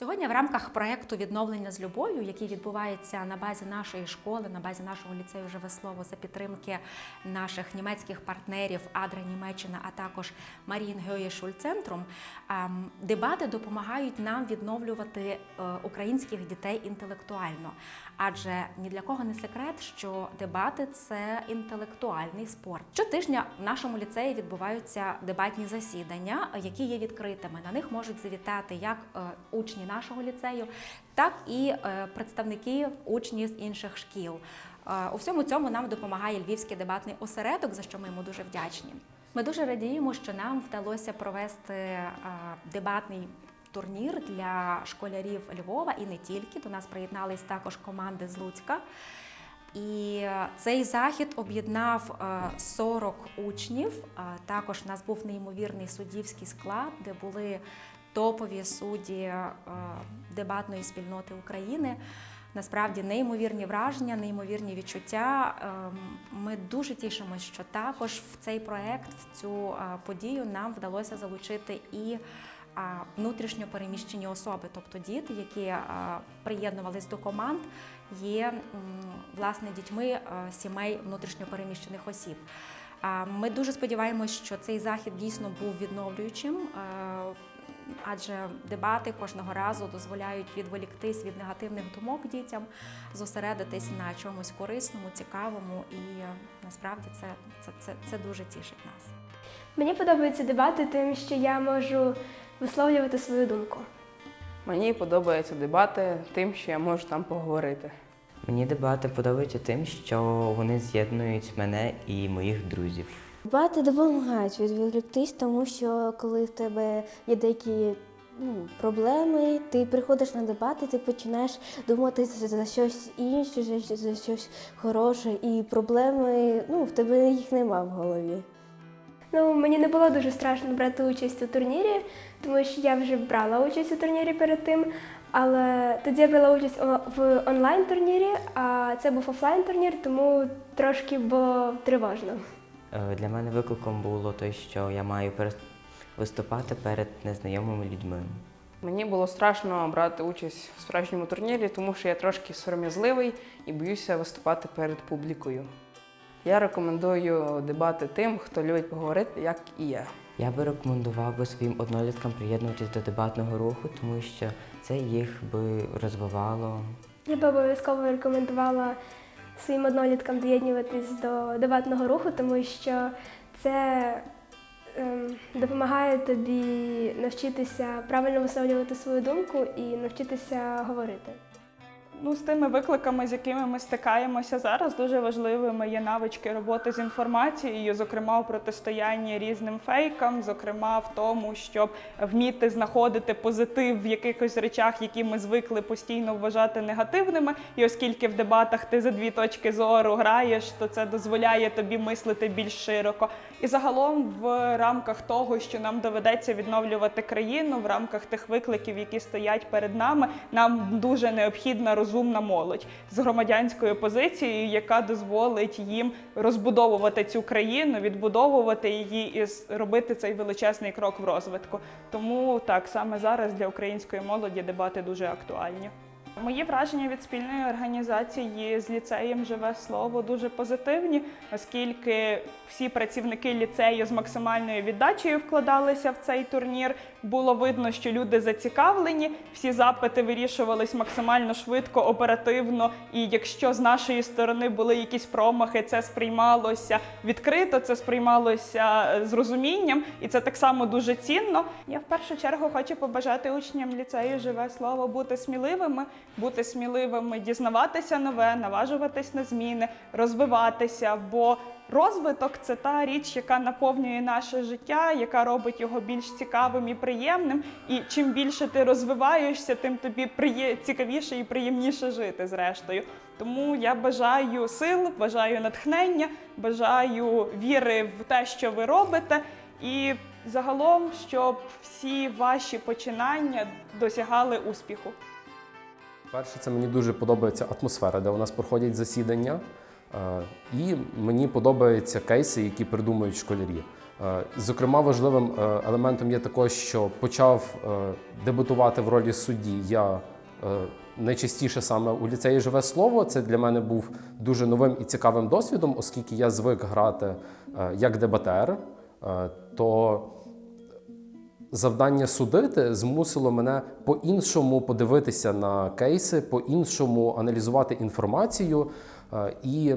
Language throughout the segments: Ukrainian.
Сьогодні в рамках проєкту Відновлення з любов'ю, який відбувається на базі нашої школи, на базі нашого ліцею Живе слово за підтримки наших німецьких партнерів Адра Німеччина, а також Марін Шульцентрум, ем, дебати допомагають нам відновлювати е, українських дітей інтелектуально. Адже ні для кого не секрет, що дебати це інтелектуальний спорт. Щотижня в нашому ліцеї відбуваються дебатні засідання, які є відкритими. На них можуть завітати як е, учні нашого ліцею, так і е, представники учні з інших шкіл. Е, У всьому цьому нам допомагає Львівський дебатний осередок, за що ми йому дуже вдячні. Ми дуже радіємо, що нам вдалося провести е, дебатний турнір для школярів Львова і не тільки. До нас приєднались також команди з Луцька. І цей захід об'єднав е, 40 учнів. Також у нас був неймовірний суддівський склад, де були топові судді е, дебатної спільноти України. Насправді неймовірні враження, неймовірні відчуття. Ем, Ми дуже тішимося, що також в цей проект, в цю е, подію нам вдалося залучити і а, внутрішньо переміщені особи, тобто діти, які приєднувались до команд, є власне дітьми е, сімей внутрішньо переміщених осіб. Ми дуже сподіваємось, що цей захід дійсно був відновлюючим. Адже дебати кожного разу дозволяють відволіктись від негативних думок дітям, зосередитись на чомусь корисному, цікавому, і е, насправді це, це, це, це дуже тішить нас. Мені подобаються дебати тим, що я можу висловлювати свою думку. Мені подобаються дебати тим, що я можу там поговорити. Мені дебати подобаються тим, що вони з'єднують мене і моїх друзів. Дебати допомагають відволіктись, тому що коли в тебе є деякі ну, проблеми, ти приходиш на дебати, ти починаєш думати за щось інше, за щось хороше, і проблеми, ну, в тебе їх нема в голові. Ну, мені не було дуже страшно брати участь у турнірі, тому що я вже брала участь у турнірі перед тим. Але тоді я брала участь в онлайн-турнірі, а це був офлайн-турнір, тому трошки було тривожно. Е, Для мене викликом було те, що я маю виступати перед незнайомими людьми. Мені було страшно брати участь в справжньому турнірі, тому що я трошки сором'язливий і боюся виступати перед публікою. Я рекомендую дебати тим, хто любить поговорити, як і я. Я би рекомендував би своїм одноліткам приєднуватись до дебатного руху, тому що це їх би розвивало. Я би обов'язково рекомендувала своїм одноліткам доєднюватись до дебатного руху, тому що це ем, допомагає тобі навчитися правильно висловлювати свою думку і навчитися говорити. Ну, з тими викликами, з якими ми стикаємося зараз, дуже важливими є навички роботи з інформацією, зокрема у протистоянні різним фейкам, зокрема в тому, щоб вміти знаходити позитив в якихось речах, які ми звикли постійно вважати негативними. І оскільки в дебатах ти за дві точки зору граєш, то це дозволяє тобі мислити більш широко. І загалом, в рамках того, що нам доведеться відновлювати країну, в рамках тих викликів, які стоять перед нами, нам дуже необхідна розумна молодь з громадянською позицією, яка дозволить їм розбудовувати цю країну, відбудовувати її і робити цей величезний крок в розвитку. Тому так саме зараз для української молоді дебати дуже актуальні. Мої враження від спільної організації з ліцеєм Живе слово дуже позитивні, оскільки всі працівники ліцею з максимальною віддачею вкладалися в цей турнір. Було видно, що люди зацікавлені, всі запити вирішувались максимально швидко, оперативно. І якщо з нашої сторони були якісь промахи, це сприймалося відкрито, це сприймалося е, з розумінням, і це так само дуже цінно. Я в першу чергу хочу побажати учням ліцею Живе слово бути сміливими, бути сміливими, дізнаватися нове, наважуватись на зміни, розвиватися. Бо розвиток це та річ, яка наповнює наше життя, яка робить його більш цікавим і приємним. І чим більше ти розвиваєшся, тим тобі приє... цікавіше і приємніше жити зрештою. Тому я бажаю сил, бажаю натхнення, бажаю віри в те, що ви робите, і загалом, щоб всі ваші починання досягали успіху. Перше, це мені дуже подобається атмосфера, де у нас проходять засідання. Е, І мені подобаються кейси, які придумують школярі. Е, Зокрема, важливим е, елементом є також, що почав дебютувати в ролі судді я найчастіше саме у ліцеї живе слово. Це для мене був дуже новим і цікавим досвідом, оскільки я звик грати як дебатер, то завдання судити змусило мене по-іншому подивитися на кейси, по-іншому аналізувати інформацію. Е, І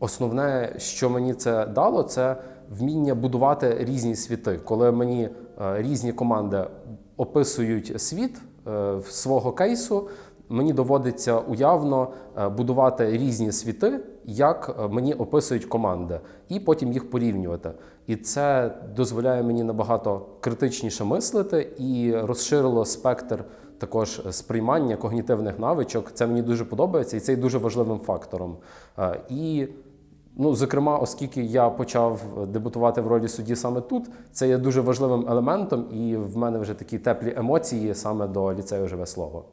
основне, що мені це дало, це вміння будувати різні світи. Коли мені е, різні команди описують світ е, свого кейсу, мені доводиться уявно е, будувати різні світи, як е, мені описують команди, і потім їх порівнювати. І це дозволяє мені набагато критичніше мислити і розширило спектр також сприймання когнітивних навичок. Це мені дуже подобається, і це є дуже важливим фактором. Е, І Ну, зокрема, оскільки я почав дебютувати в ролі судді саме тут, це є дуже важливим елементом, і в мене вже такі теплі емоції саме до ліцею живе слово.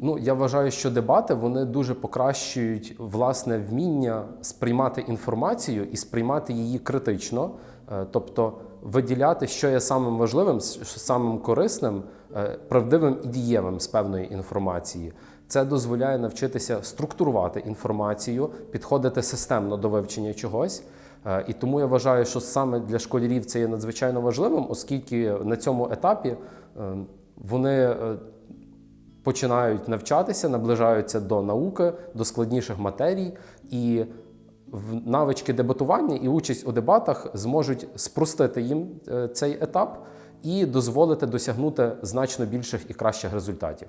Ну, я вважаю, що дебати вони дуже покращують власне вміння сприймати інформацію і сприймати її критично, Е, тобто виділяти, що є самим важливим, самим корисним, е, правдивим і дієвим з певної інформації. Це дозволяє навчитися структурувати інформацію, підходити системно до вивчення чогось. Е, І тому я вважаю, що саме для школярів це є надзвичайно важливим, оскільки на цьому етапі е, вони починають навчатися, наближаються до науки, до складніших матерій, і навички дебатування і участь у дебатах зможуть спростити їм е, цей етап і дозволити досягнути значно більших і кращих результатів.